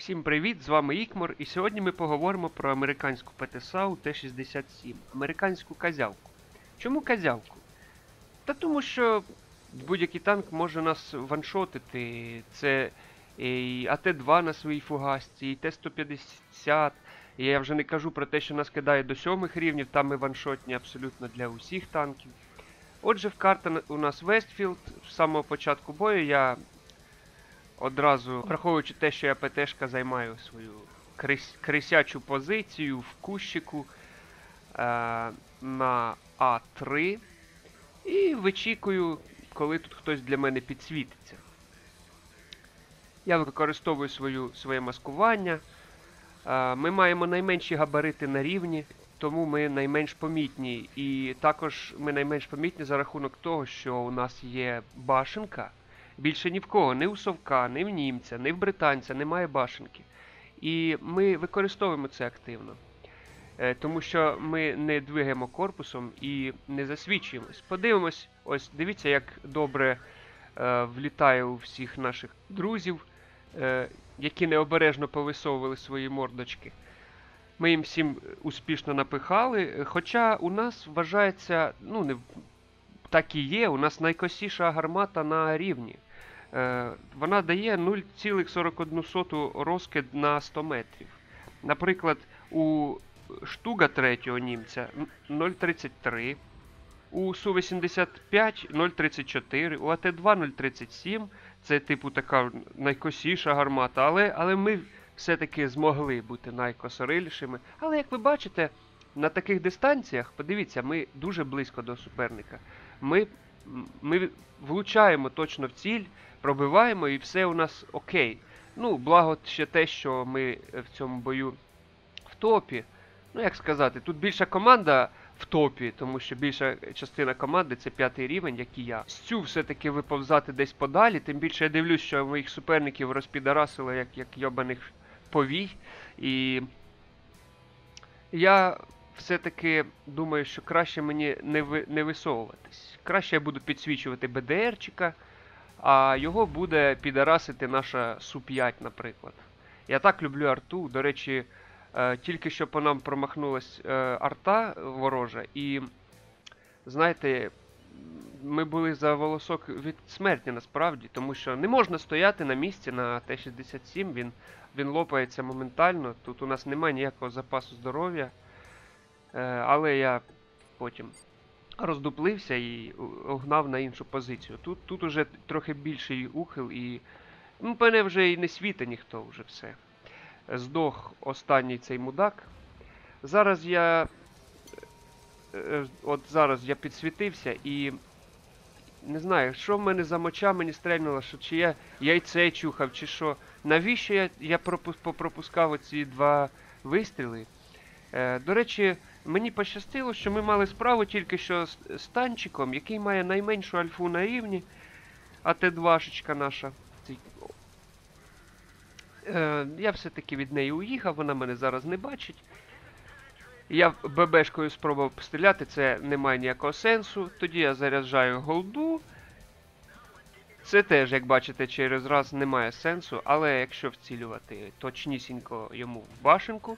Всім привіт! З вами Ікмор, і сьогодні ми поговоримо про американську ПТСАУ Т-67, американську казявку. Чому казявку? Та тому що будь-який танк може нас ваншотити. Це і АТ-2 на своїй фугасці, і Т-150. Я вже не кажу про те, що нас кидає до сьомих рівнів, там ми ваншотні абсолютно для усіх танків. Отже, в карта у нас Вестфілд. З самого початку бою я одразу, враховуючи те, що я ПТшка займаю свою крис- крисячу позицію в кущику е, на А3. І вичікую, коли тут хтось для мене підсвітиться. Я використовую свою, своє маскування. Е, ми маємо найменші габарити на рівні, тому ми найменш помітні. І також ми найменш помітні за рахунок того, що у нас є башенка. Більше ні в кого, ні у совка, ні в німця, ні в британця немає башенки. І ми використовуємо це активно. Е, Тому що ми не двигаємо корпусом і не засвічуємось. Подивимось, ось дивіться, як добре е, влітає у всіх наших друзів, е, які необережно повисовували свої мордочки. Ми їм всім успішно напихали. Хоча у нас вважається, ну не так і є, у нас найкосіша гармата на рівні. Е, вона дає 0,41 розкид на 100 метрів. Наприклад, у штуга третього німця 0,33, у Су-85 0,34, у АТ-2 0,37. Це, типу, така найкосіша гармата, але, але ми все-таки змогли бути найкосорилішими. Але як ви бачите, на таких дистанціях, подивіться, ми дуже близько до суперника. Ми, ми влучаємо точно в ціль, пробиваємо і все у нас окей. Ну, благо ще те, що ми е, в цьому бою в топі. Ну, як сказати, тут більша команда в топі, тому що більша частина команди це п'ятий рівень, як і я. З цю все-таки виповзати десь подалі, тим більше я дивлюсь, що моїх суперників розпідарасило як, як йобаних повій. І я все-таки думаю, що краще мені не, ви, не висовуватись. Краще я буду підсвічувати БДРчика, а його буде підарасити наша Су-5, наприклад. Я так люблю арту. До речі, е, тільки що по нам промахнулась е, арта ворожа, і знаєте, ми були за волосок від смерті насправді, тому що не можна стояти на місці на Т-67, він, він лопається моментально. Тут у нас немає ніякого запасу здоров'я. Е, але я потім роздуплився і у- угнав на іншу позицію. Тут, тут уже трохи більший ухил і. Ну, мене вже і не світа ніхто вже все. Здох останній цей мудак. Зараз я. е, е, От зараз я підсвітився і. Не знаю, що в мене за моча мені стрельнуло, що чи я яйце чухав, чи що. Навіщо я, я пропу- попропускав оці два вистріли? Е, до речі, мені пощастило, що ми мали справу тільки що з, танчиком, який має найменшу альфу на рівні, а Т2 наша. Е, я все-таки від неї уїхав, вона мене зараз не бачить. Я ББшкою спробував постріляти, це не має ніякого сенсу. Тоді я заряджаю голду. Це теж, як бачите, через раз не має сенсу, але якщо вцілювати точнісінько йому в башенку,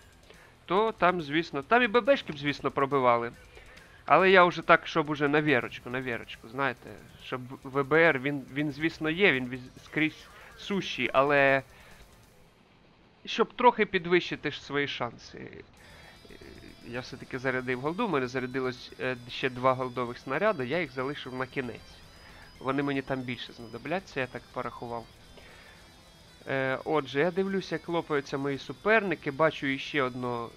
то там, звісно, там і ББшки б, звісно, пробивали. Але я вже так, щоб уже на вірочку, на вірочку, знаєте, щоб ВБР, він, він звісно, є, він скрізь сущий, але щоб трохи підвищити ж свої шанси. Я все-таки зарядив голду, у мене зарядилось е, ще два голдових снаряди, я їх залишив на кінець. Вони мені там більше знадобляться, я так порахував. Е, отже, я дивлюся, як лопаються мої суперники, бачу іще одного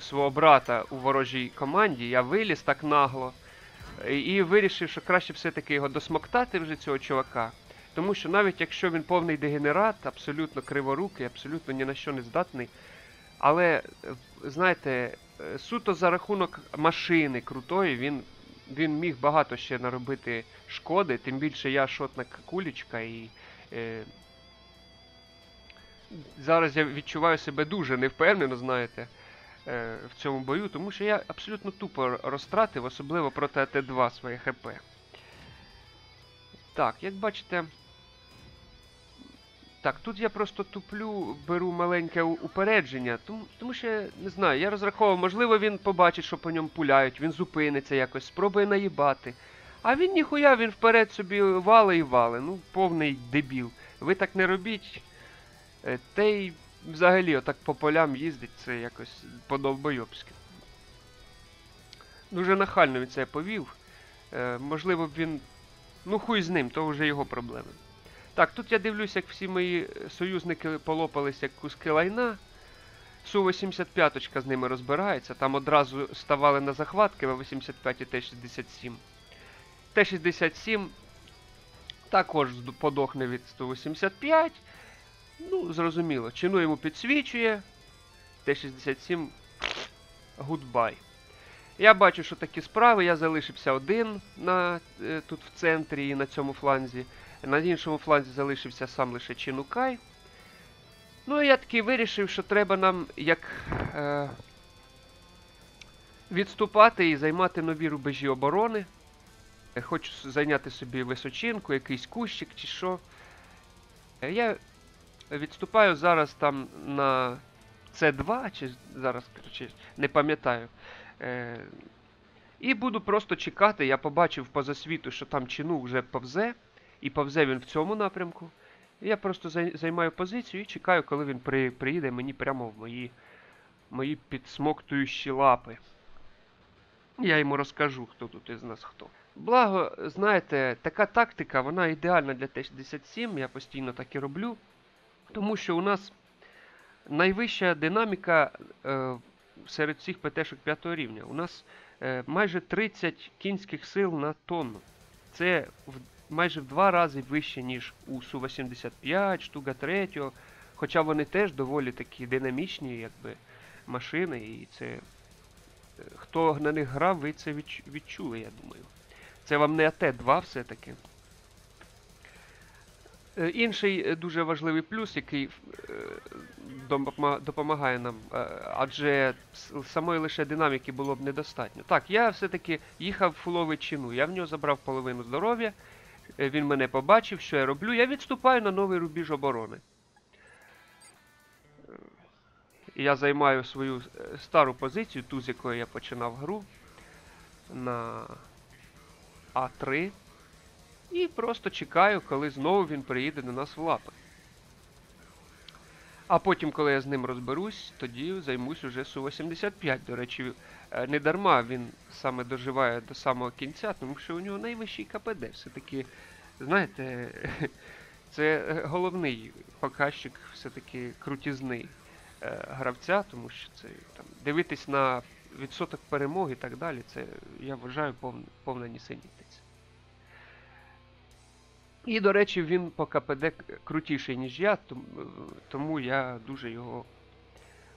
свого брата у ворожій команді. Я виліз так нагло. І вирішив, що краще все-таки його досмоктати вже цього чувака. Тому що навіть якщо він повний дегенерат, абсолютно криворукий, абсолютно ні на що не здатний. Але, е, знаєте, е, суто за рахунок машини крутої, він, він міг багато ще наробити шкоди, тим більше я шотна кулічка і. Е, зараз я відчуваю себе дуже невпевнено, знаєте, е, в цьому бою, тому що я абсолютно тупо розтратив, особливо проти АТ-2 своє ХП. Так, як бачите, Так, тут я просто туплю, беру маленьке упередження, тому, тому що не знаю, я розраховував, можливо, він побачить, що по ньому пуляють, він зупиниться якось, спробує наїбати. А він ніхуя, він вперед собі вали і вали. Ну, повний дебіл. Ви так не робіть. Е, Та й взагалі отак по полям їздить, це якось по-довбойобськи. Дуже нахально він це повів. Е, можливо б він. Ну, хуй з ним, то вже його проблеми. Так, тут я дивлюсь, як всі мої е, союзники полопались як куски лайна. Су-85 з ними розбирається. Там одразу ставали на захватки В-85 і Т-67. Т-67 також подохне від 185. Ну, зрозуміло. Чину йому підсвічує. Т-67 гудбай. Я бачу, що такі справи. Я залишився один на, е, тут в центрі і на цьому фланзі. На іншому фланзі залишився сам лише Чинукай. Ну і я таки вирішив, що треба нам як е, відступати і займати нові рубежі оборони. Е, Хочу зайняти собі височинку, якийсь кущик чи що. Е, Я відступаю зараз там на С2, чи зараз, коротше, не пам'ятаю. Е, і буду просто чекати. Я побачив по засвіту, що там чину вже повзе, і повзе він в цьому напрямку. Я просто займаю позицію і чекаю, коли він при, приїде мені прямо в мої, мої підсмоктуючі лапи. Я йому розкажу, хто тут із нас хто. Благо, знаєте, така тактика, вона ідеальна для Т-67, я постійно так і роблю. Тому що у нас найвища динаміка е, серед всіх ПТ-шок 5 рівня. У нас е, майже 30 кінських сил на тонну. Це в, майже в два рази вище, ніж у Су-85, Штуга 3, хоча вони теж доволі такі динамічні, якби, машини, і це. е, Хто на них грав, ви це відч- відчули, я думаю. Це вам не АТ-2 все-таки. Е, Інший е, дуже важливий плюс, який е, допомагає нам, адже самої лише динаміки було б недостатньо. Так, я все-таки їхав фуловий чину, я в нього забрав половину здоров'я, він мене побачив, що я роблю. Я відступаю на новий рубіж оборони. Я займаю свою стару позицію, ту, з якої я починав гру, на А3. І просто чекаю, коли знову він приїде до нас в лапи. А потім, коли я з ним розберусь, тоді займусь уже Су-85. До речі, е, не дарма він саме доживає до самого кінця, тому що у нього найвищий КПД. Все-таки, знаєте, це головний показчик все-таки крутізни е, гравця, тому що це там дивитись на відсоток перемоги і так далі, це я вважаю повна, повна нісенітниця. І, до речі, він по КПД крутіший, ніж я, е, тому я дуже його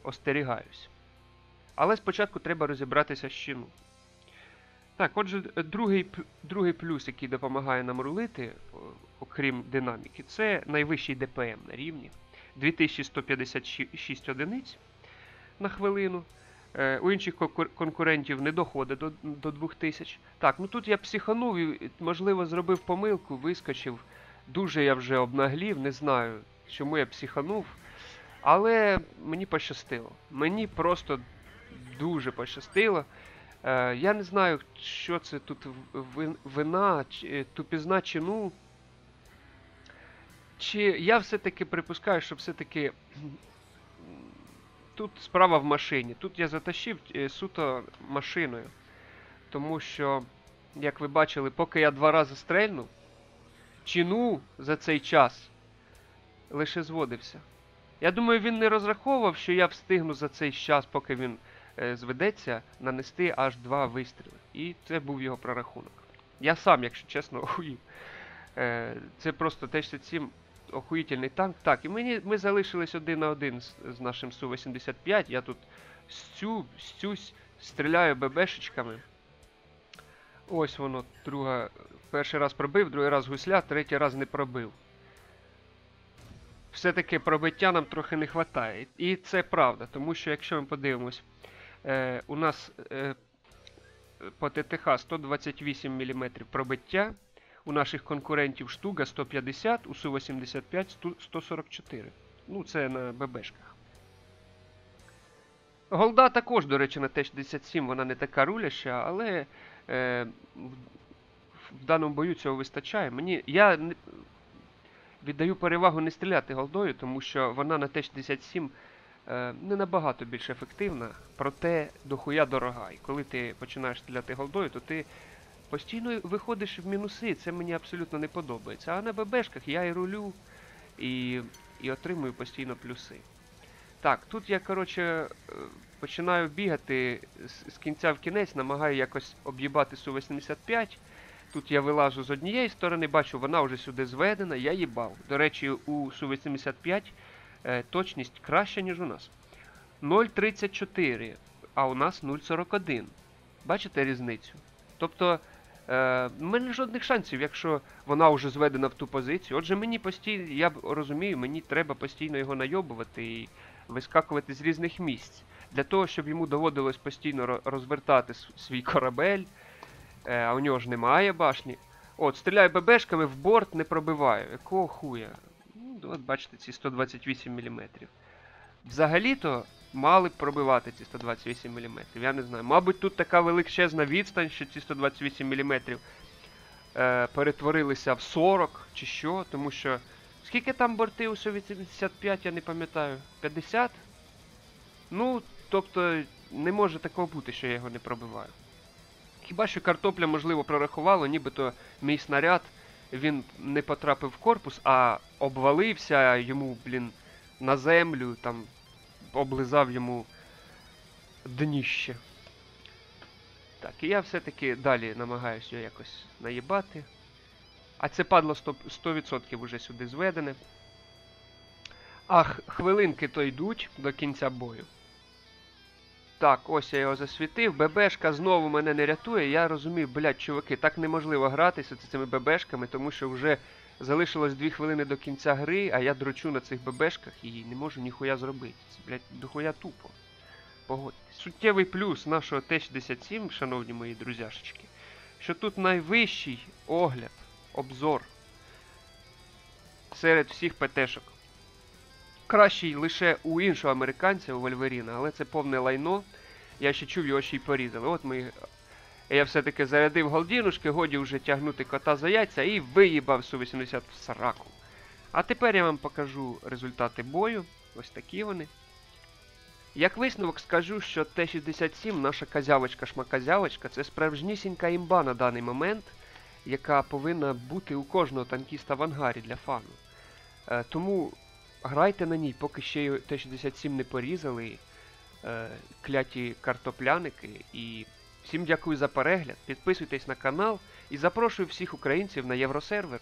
остерігаюсь. Але спочатку треба розібратися з чину. Так, отже, е, другий, другий плюс, який допомагає нам рулити, окрім динаміки, це найвищий ДПМ на рівні. 2156 одиниць на хвилину. Е, У інших конкурентів не доходить до, до 2000. Так, ну тут я психанув і, можливо, зробив помилку, вискочив. Дуже я вже обнаглів, не знаю, чому я психанув. Але мені пощастило. Мені просто дуже пощастило. Е, я не знаю, що це тут вина, чи- е, тупізна чину. Чи я все-таки припускаю, що все-таки тут справа в машині. Тут я затащив е, суто машиною. Тому що, як ви бачили, поки я два рази стрельнув, чину за цей час лише зводився. Я думаю, він не розраховував, що я встигну за цей час, поки він е, зведеться, нанести аж два вистріли. І це був його прорахунок. Я сам, якщо чесно, охуїв. Е, це просто Т-67 охуїтельний танк. Так, і мені, ми залишились один на один з, з нашим Су-85. Я тут стю, стюсь, стріляю ББшечками. Ось воно, друга. Перший раз пробив, другий раз гусля, третій раз не пробив. Все-таки пробиття нам трохи не вистачає. І це правда, тому що якщо ми подивимось, е, у нас е, по ТТХ 128 мм пробиття, у наших конкурентів штуга 150, у Су-85 144. Ну, це на ББшках. Голда також, до речі, на Т-67 вона не така руляща, але е, в, даному бою цього вистачає. Мені, я не, віддаю перевагу не стріляти голдою, тому що вона на Т-67 е, не набагато більш ефективна, проте дохуя дорога. І коли ти починаєш стріляти голдою, то ти постійно виходиш в мінуси. Це мені абсолютно не подобається. А на ББшках я і рулю, і, і отримую постійно плюси. Так, тут я, коротше, е, починаю бігати з, з кінця в кінець, намагаю якось об'їбати Су-85. Тут я вилажу з однієї сторони, бачу, вона вже сюди зведена, я їбав. До речі, у Су-85 е, точність краща, ніж у нас. 0,34, а у нас 0,41. Бачите різницю? Тобто, е, в мене жодних шансів, якщо вона вже зведена в ту позицію. Отже, мені постійно, я розумію, мені треба постійно його найобувати і вискакувати з різних місць. Для того, щоб йому доводилось постійно розвертати свій корабель, е, а у нього ж немає башні. От, стріляю ББшками в борт, не пробиваю. Якого хуя? Ну, от бачите, ці 128 мм. Взагалі-то мали б пробивати ці 128 мм. Я не знаю. Мабуть, тут така величезна відстань, що ці 128 мм е, перетворилися в 40 чи що, тому що. Скільки там борти у Су-85, я не пам'ятаю. 50? Ну, тобто, не може такого бути, що я його не пробиваю. Хіба що картопля, можливо, прорахувало, нібито мій снаряд він не потрапив в корпус, а обвалився йому, блін, на землю, там облизав йому дніще. Так, і я все-таки далі намагаюся його якось наїбати. А це падло 100%, 100% сюди зведене. А х- хвилинки то йдуть до кінця бою. Так, ось я його засвітив. ББшка знову мене не рятує. Я розумію, блядь, чуваки, так неможливо гратися з цими ББшками, тому що вже залишилось 2 хвилини до кінця гри, а я дрочу на цих ББшках і не можу ніхуя зробити. Це, блядь, дохуя тупо. Погодьтесь. Суттєвий плюс нашого Т-67, шановні мої друзяшечки, що тут найвищий огляд, обзор серед всіх ПТшок. Кращий лише у іншого американця, у Вольверіна, але це повне лайно. Я ще чув, його ще й порізали. От ми. Я все-таки зарядив голдінушки, годі вже тягнути кота за яйця і виїбав Су-80 в сраку. А тепер я вам покажу результати бою. Ось такі вони. Як висновок скажу, що Т-67, наша казявочка-шмаказявочка, це справжнісінька імба на даний момент, яка повинна бути у кожного танкіста в ангарі для фану. Е, тому грайте на ній, поки ще й Т-67 не порізали е, кляті картопляники. І всім дякую за перегляд. Підписуйтесь на канал і запрошую всіх українців на євросервер.